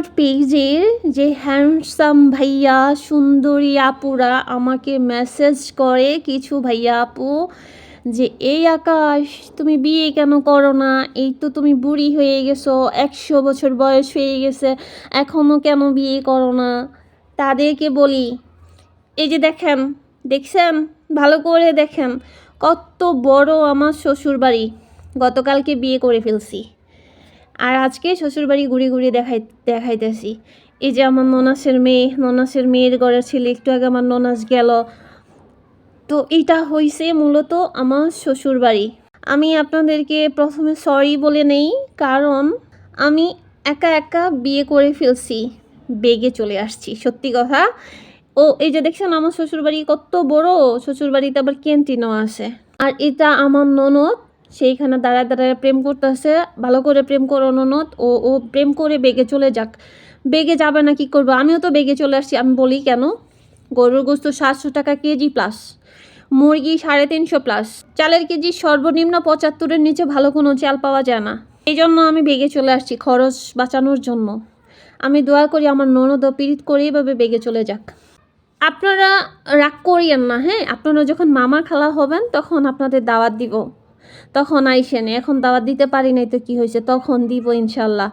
আমার পেজের যে হ্যান্ডসাম ভাইয়া, সুন্দরী আপুরা আমাকে মেসেজ করে, কিছু ভাইয়া আপু, যে, এই আকাশ, তুমি বিয়ে কেন করো না? এই তো তুমি বুড়ি হয়ে গেছো, একশো বছর বয়স হয়ে গেছে এখনও কেন বিয়ে করো না? তাদেরকে বলি, এই যে দেখেন, দেখছেন? ভালো করে দেখেন, কত বড় আমার শ্বশুর বাড়ি গতকালকে বিয়ে করে ফেলছি। আর আজকে শ্বশুরবাড়ি ঘুরে ঘুরে দেখাই, দেখাইতেছি। এই যে আমার ননাসের মেয়ে, ননাসের মেয়ের ঘরের ছেলে, একটু আগে আমার ননাস গেল। তো এটা হয়েছে মূলত আমার শ্বশুরবাড়ি। আমি আপনাদেরকে প্রথমে সরি বলে নেই, কারণ আমি একা একা বিয়ে করে ফেলছি, বেগে চলে আসছি, সত্যি কথা। ও, এই যে দেখছেন আমার শ্বশুরবাড়ি কত বড়, শ্বশুরবাড়িতে আবার ক্যান্টিনও আছে। আর এটা আমার ননদ সেইখানে দাঁড়ায় দাঁড়ায় প্রেম করতেছে, ভালো করে প্রেম করো ননদ, ও ও প্রেম করে বেগে চলে যাক। বেগে যাবে না, কি করব? আমিও তো বেগে চলে আসছি, আমি বলি কেন? গরুর গোস্ত সাতশো টাকা কেজি প্লাস মুরগি সাড়ে তিনশো প্লাস চালের কেজি সর্বনিম্ন পঁচাত্তরের নিচে ভালো কোনো চাল পাওয়া যায় না। এই জন্য আমি বেগে চলে আসছি খরচ বাঁচানোর জন্য। আমি দোয়া করি আমার ননদ পীড়িত করে এভাবে বেগে চলে যাক। আপনারা রাগ করিয়েন না হ্যাঁ? আপনারা যখন মামার খালা হবেন, তখন আপনাদের দাওয়াত দিব। তখন আইসেন এখন দাওয়াত দিতে পারি নাই তো কি হয়েছে? তখন দিব ইনশাল্লাহ।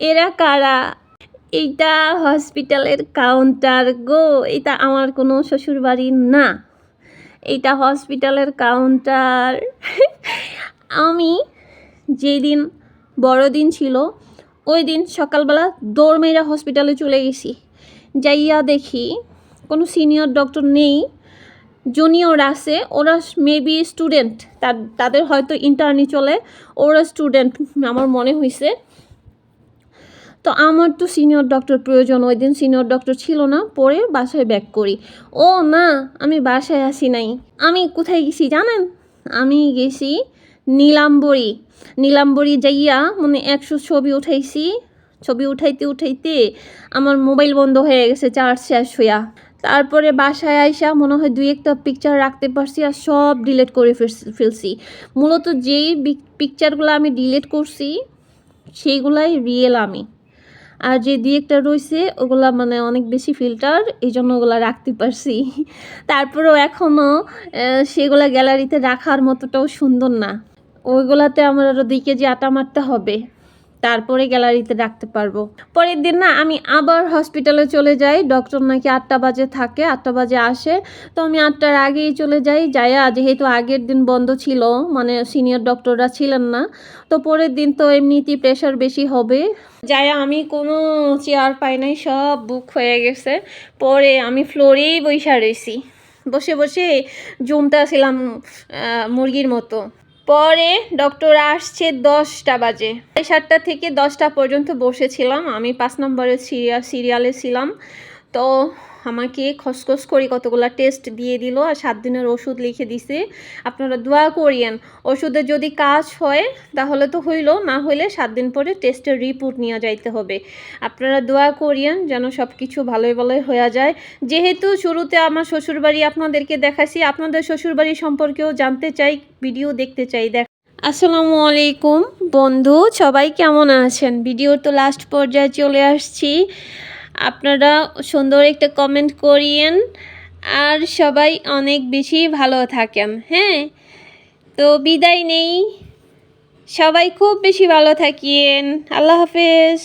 এরা কারা? এইটা হসপিটালের কাউন্টার গো এটা আমার কোনো শ্বশুর বাড়ি না। এইটা হসপিটালের কাউন্টার। আমি যেদিন, বড়দিন ছিল ওই দিন সকালবেলা দৌড় মেয়েরা হসপিটালে চলে গেছি। যাইয়া দেখি কোনো সিনিয়র ডক্টর নেই জুনিয়র আছে ওরা মেবি স্টুডেন্ট তাদের হয়তো ইন্টার্নি চলে, ওরা স্টুডেন্ট আমার মনে হয়েছে তো আমার তো সিনিয়র ডক্টর প্রয়োজন, ওই দিন সিনিয়র ডক্টর ছিল না, পরে বাসায় ব্যাক করি। ও না, আমি বাসায় আসি নাই। আমি কোথায় গেছি জানেন? আমি গেছি নীলাম্বরী। নীলাম্বরী যাইয়া মানে একশো ছবি উঠাইছি। ছবি উঠাইতে উঠাইতে আমার মোবাইল বন্ধ হয়ে গেছে চার্জ শেষ হইয়া। তারপরে বাসায় আইসা মনে হয় দুই একটা পিকচার রাখতে পারছি আর সব ডিলেট করে ফেলছি- মূলত যেই পিকচারগুলো আমি ডিলেট করছি, সেইগুলাই রিয়েল আমি। আর যে দুই একটা রয়েছে ওগুলা মানে অনেক বেশি ফিল্টার এই জন্য ওগুলা রাখতে পারছি। তারপরেও এখনও সেগুলা গ্যালারিতে রাখার মতোটাও সুন্দর না। ওইগুলাতে আমার আরও দুই কেজি আটা মারতে হবে। তারপরে গ্যালারিতে রাখতে পারব। পরের দিন না আমি আবার হসপিটালে চলে যাই। ডক্টর নাকি আটটা বাজে থাকে, আটটা বাজে আসে। তো আমি আটটার আগেই চলে যাই। যাইয়া যেহেতু আগের দিন বন্ধ ছিল মানে সিনিয়র ডক্টররা ছিলেন না, তো পরের দিন তো এমনিতেই প্রেশার বেশি হবে। যাই আমি কোনো চেয়ার পাই নাই, সব বুক হয়ে গেছে। পরে আমি ফ্লোরেই বৈশা রয়েছি বসে বসে জমতেছিলাম মুরগির মতো। পরে ডক্টর আসছে দশটা বাজে। সাড়ে সাতটা থেকে দশটা পর্যন্ত বসেছিলাম। আমি পাঁচ নম্বরের সিরিয়া সিরিয়ালে ছিলাম। তো আমাকে খসখস করে কতগুলো টেস্ট দিয়ে দিল আর সাত দিনের ওষুধ লিখে দিছে। আপনারা দোয়া করিয়েন, ওষুধে যদি কাজ হয় তাহলে তো হইল, না হইলে সাত দিন পরে টেস্টের রিপোর্ট নিয়ে যাইতে হবে। আপনারা দোয়া করিয়েন যেন সব কিছু ভালোই ভালোই হয়ে যায়। যেহেতু শুরুতে আমার শ্বশুরবাড়ি আপনাদেরকে দেখাছি আপনাদের শ্বশুরবাড়ি সম্পর্কেও জানতে চাই, ভিডিও দেখতে চাই, দেখ আসসালামু আলাইকুম। বন্ধু, সবাই কেমন আছেন? ভিডিওর তো লাস্ট পর্যায়ে চলে আসছি। আপনারা সুন্দর একটা কমেন্ট করিয়েন, আর সবাই অনেক বেশি ভালো থাকেন হ্যাঁ? তো বিদায় নেই। সবাই খুব বেশি ভালো থাকিয়েন। আল্লাহ হাফেজ।